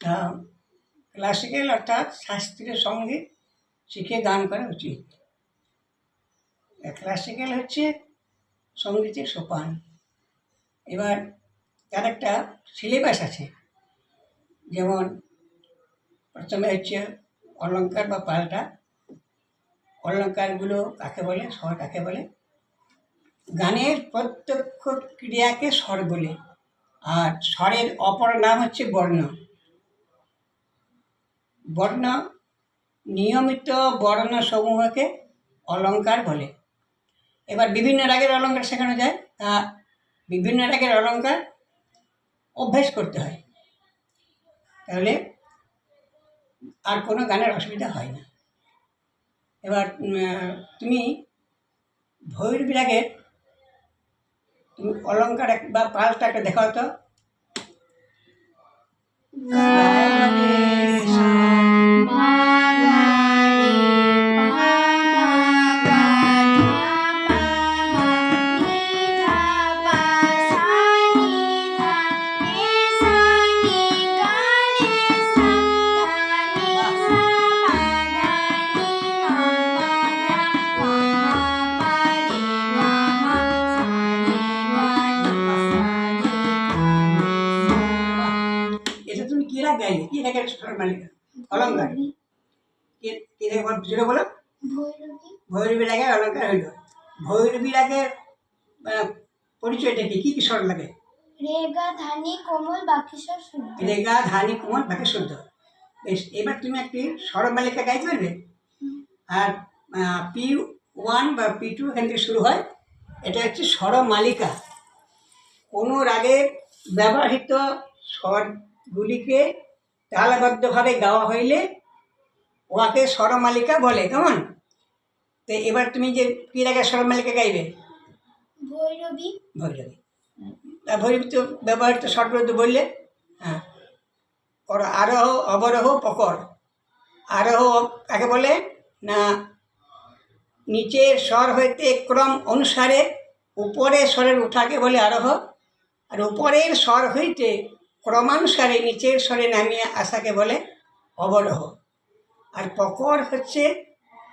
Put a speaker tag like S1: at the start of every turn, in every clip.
S1: Classical অর্থাৎ শাস্ত্রীয় সংগীত শিখে গান করা উচিত। ক্লাসিক্যাল হচ্ছে সঙ্গীতের সোপান। এবার তার একটা সিলেবাস আছে, যেমন প্রথমে হচ্ছে অলঙ্কার বা পাল্টা। অলঙ্কারগুলো কাকে বলে? স্বর কাকে বলে? গানের প্রত্যক্ষ ক্রিয়াকে স্বর বলে। আর স্বরের অপর নাম হচ্ছে বর্ণ। বর্ণ নিয়মিত বর্ণ সমূহকে অলঙ্কার বলে। এবার বিভিন্ন রাগের অলঙ্কার শেখানো যায়। তা বিভিন্ন রাগের অলঙ্কার অভ্যেস করতে হয়। তাহলে আর কোনো গানের অসুবিধা হয় না। এবার তুমি ভৈরবী রাগের তুমি অলঙ্কার বা পালটা একটা দেখাও তো। তুমি কি রাগ স্বর মালিকা? অলঙ্কার কি রাগ বলো ভৈরবী। রাগের অলঙ্কার হইল। ভৈরবী রাগের পরিচয়টা কি? কি কি স্বর লাগে?
S2: রেগা ধানি কোমল শুদ্ধ।
S1: রেগা ধানি কুমন বাকি শুদ্ধ। বেশ এবার তুমি একটি স্বরমালিকা গাইতে পারবে? আর পি ওয়ান বা পি টু এখান থেকে শুরু হয়। এটা হচ্ছে স্বরমালিকা কোনো রাগের ব্যবহৃত স্বরগুলিকে তালবদ্ধভাবে গাওয়া হইলে ওয়াকে স্বরমালিকা বলে কেমন? তো এবার তুমি যে কী স্বরমালিকা গাইবে?
S2: ভৈরবী।
S1: ভৈরবী। তা ভৈরবী তো ব্যবহৃত শর্টগুলো তো বললে হ্যাঁ। করো আরোহ অবরোহ পকর। আরোহ কাকে বলে? না নিচের স্বর হইতে ক্রম অনুসারে উপরের স্বরের উঠাকে বলে আরোহ। আর উপরের স্বর হইতে ক্রমানুসারে নিচের স্বরে নামিয়ে আসাকে বলে, অবরোহ। আর পকর হচ্ছে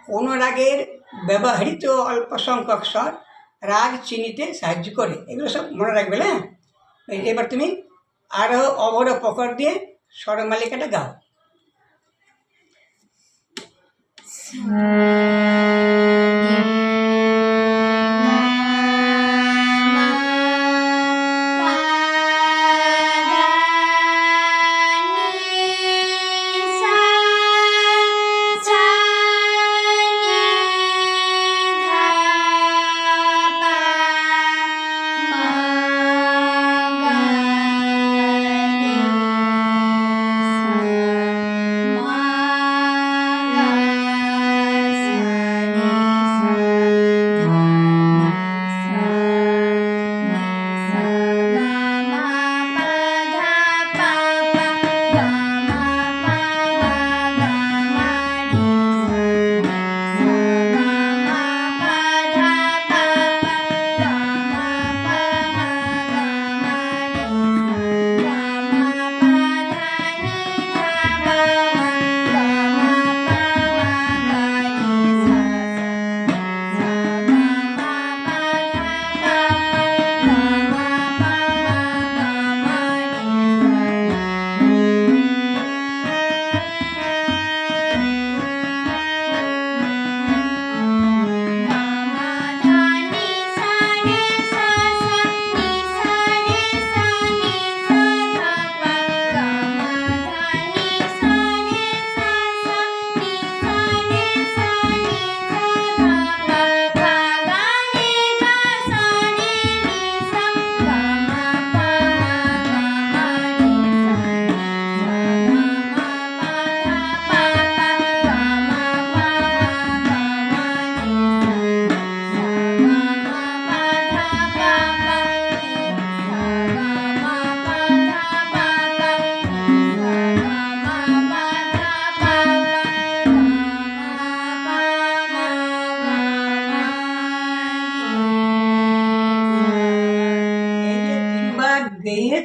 S1: কোনো রাগের ব্যবহৃত অল্প সংখ্যক স্বর রাগ চিনিতে সাহায্য করে। এগুলো সব মনে রাখবে এই- এবার তুমি আরও অবর পকর দিয়ে স্বরমালিকাটা গাও। এই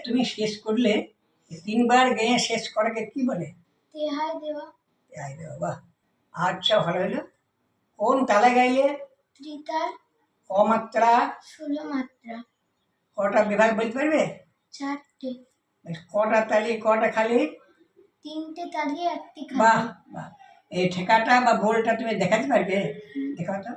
S1: তুমি শেষ করলে
S3: তিনবার গেয়ে শেষ করাকে কি বলে?
S2: তেহাই দেওয়া।
S3: দেবো বাহ। আচ্ছা ভালো হলো। কোন তালে গাইলে?
S2: ত্রিতাল।
S3: কমাত্রা
S2: ষোলো মাত্রা।
S3: কটা বিভাগ বলতে পারবে?
S2: চারটে।
S3: কটা তালি কটা খালি?
S2: তিনটে তালি একটি
S3: বাহ
S2: খালি।
S3: বাহ এই ঠেকাটা বা বোলটা তুমি দেখাতে পারবে? দেখাও তো।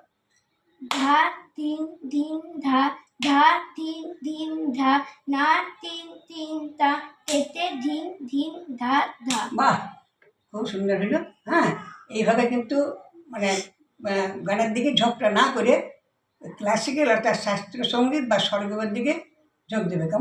S2: ধা তিন দিন ধা ধা ধিন দিন ধা না তিন তিন তা তেতে ধিন ধিন ধা ধা
S3: বাহ, খুব সুন্দর হলো হ্যাঁ। এইভাবে কিন্তু মানে গানের দিকে ঝোঁকটা না করে ক্লাসিক্যাল অর্থাৎ শাস্ত্রীয় সংগীত বা স্বর্গের দিকে ঝোঁক দেবে।